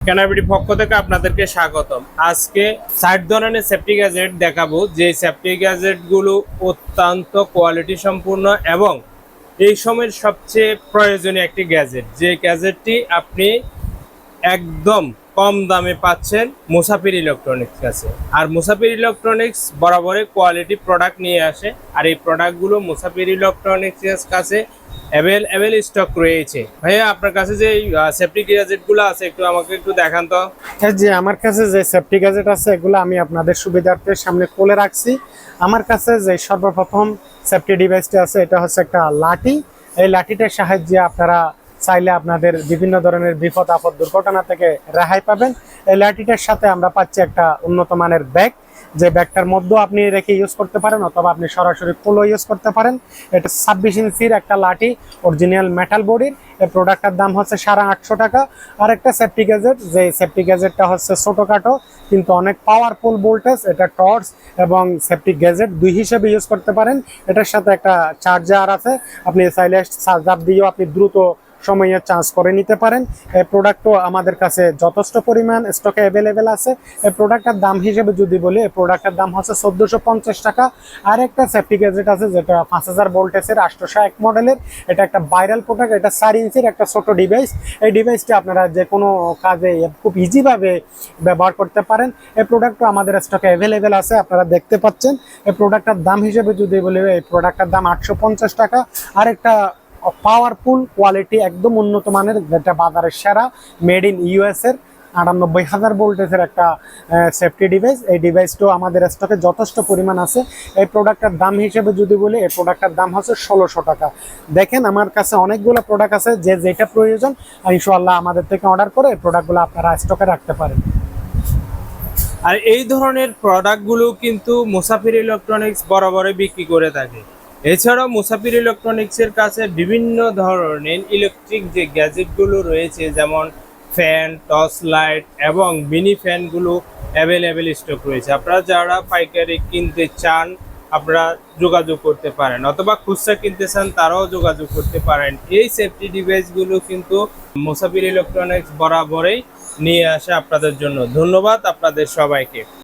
ক্যানাবিডি পক্ষ থেকে আপনাদেরকে স্বাগতম। আজকে ষাট ধরনের সেফটি গ্যাজেট দেখাবো। যে সেফটি গ্যাজেটগুলো অত্যন্ত কোয়ালিটি সম্পূর্ণ এবং এই সময়ের সবচেয়ে প্রয়োজনীয় একটি গ্যাজেট যে গ্যাজেটটি আপনি একদম কম দামে পাচ্ছেন মুসাফির ইলেকট্রনিক্স কাছে আর মুসাফির ইলেকট্রনিক্স বরাবরই কোয়ালিটি প্রোডাক্ট নিয়ে আসে। আর এই প্রোডাক্টগুলো মুসাফির ইলেকট্রনিক্স কাছে অ্যাভেল স্টক রয়েছে। ভাইয়া, আপনার কাছে যে সেফটি গ্যাজেটগুলো আছে, একটু আমাকে একটু দেখান তো। এই যে আমার কাছে যে সেফটি গ্যাজেট আছে, এগুলো আমি আপনাদের সুবিধার্থে সামনে খুলে রাখছি। আমার কাছে যে সর্বপ্রথম সেফটি ডিভাইসটি আছে, এটা হচ্ছে একটা লাঠি। এই লাঠিটার সাহায্যে আপনারা চাইলে আপনাদের বিভিন্ন ধরনের বিপদ, আপদ, দুর্ঘটনা থেকে রেহাই পাবেন। এই লাঠিটার সাথে আমরা পাচ্ছি একটা উন্নত মানের ব্যাগ। যে ব্যাগটার মধ্যেও আপনি রেখে ইউজ করতে পারেন অথবা আপনি সরাসরি ফুলও ইউজ করতে পারেন। এটা ছাব্বিশ ইঞ্চির একটা লাঠি অরিজিনাল মেটাল বডির। এই প্রোডাক্টটার দাম হচ্ছে সাড়ে আটশো টাকা। আর একটা সেফটি গ্যাজেট যে সেফটি গ্যাজেটটা হচ্ছে ছোটোখাটো, কিন্তু অনেক পাওয়ারফুল ভোল্টেজ এটা টর্চ এবং সেফটি গ্যাজেট দুই হিসেবে ইউজ করতে পারেন। এটার সাথে একটা চার্জার আছে। আপনি চাইলে চার্জার দিয়েও আপনি দ্রুত সময়ে চার্জ করে নিতে পারেন। এই প্রোডাক্টও আমাদের কাছে যথেষ্ট পরিমাণ স্টকে অ্যাভেলেবেল আছে। এই প্রোডাক্টের দাম হিসেবে যদি বলি এই প্রোডাক্টের দাম হচ্ছে চোদ্দোশো টাকা। আর একটা সেফটি গ্যাজেট আছে যেটা পাঁচ হাজার ভোল্টেজের আটশোশো এক মডেলের এটা একটা ভাইরাল প্রোডাক্ট এটা চার ইঞ্চির একটা ছোট ডিভাইস এই ডিভাইসটি আপনারা যে কোনো কাজে খুব ইজিভাবে ব্যবহার করতে পারেন। এই প্রোডাক্টও আমাদের স্টকে অ্যাভেলেবেল আছে, আপনারা দেখতে পাচ্ছেন। এই প্রোডাক্টের দাম হিসেবে যদি বলি এই প্রোডাক্টের দাম আটশো পঞ্চাশ টাকা। আর একটা পাওয়ারফুল কোয়ালিটি একদম উন্নত মানের, যেটা বাজারের সেরা মেড ইন ইউএস এর, আটানব্বই হাজার ভোল্টেজের একটা সেফটি ডিভাইস এই ডিভাইসটাও আমাদের স্টকে যথেষ্ট পরিমাণ আছে। এই প্রোডাক্টের দাম হিসেবে যদি বলি, এই প্রোডাক্টের দাম হচ্ছে ষোলোশো টাকা। দেখেন, আমার কাছে অনেকগুলো প্রোডাক্ট আছে, যে যেটা প্রয়োজন ইনশাল্লাহ আমাদের থেকে অর্ডার করে এই প্রোডাক্টগুলো আপনারা স্টকে রাখতে পারেন। আর এই ধরনের প্রোডাক্টগুলো কিন্তু মুসাফির ইলেকট্রনিক্স বরাবরই বিক্রি করে থাকে। এছাড়াও মুসাফির ইলেকট্রনিক্সের কাছে বিভিন্ন ধরনের ইলেকট্রিক যে গ্যাজেটগুলো রয়েছে, যেমন ফ্যান, টর্চ লাইট এবং মিনি ফ্যানগুলো অ্যাভেলেবেল স্টক রয়েছে। আপনারা যারা পাইকারি কিনতে চান, আপনারা যোগাযোগ করতে পারেন। অথবা খুচরা কিনতে চান, তারাও যোগাযোগ করতে পারেন। এই সেফটি ডিভাইসগুলো কিন্তু মুসাফির ইলেকট্রনিক্স বরাবরেই নিয়ে আসে আপনাদের জন্য। ধন্যবাদ আপনাদের সবাইকে।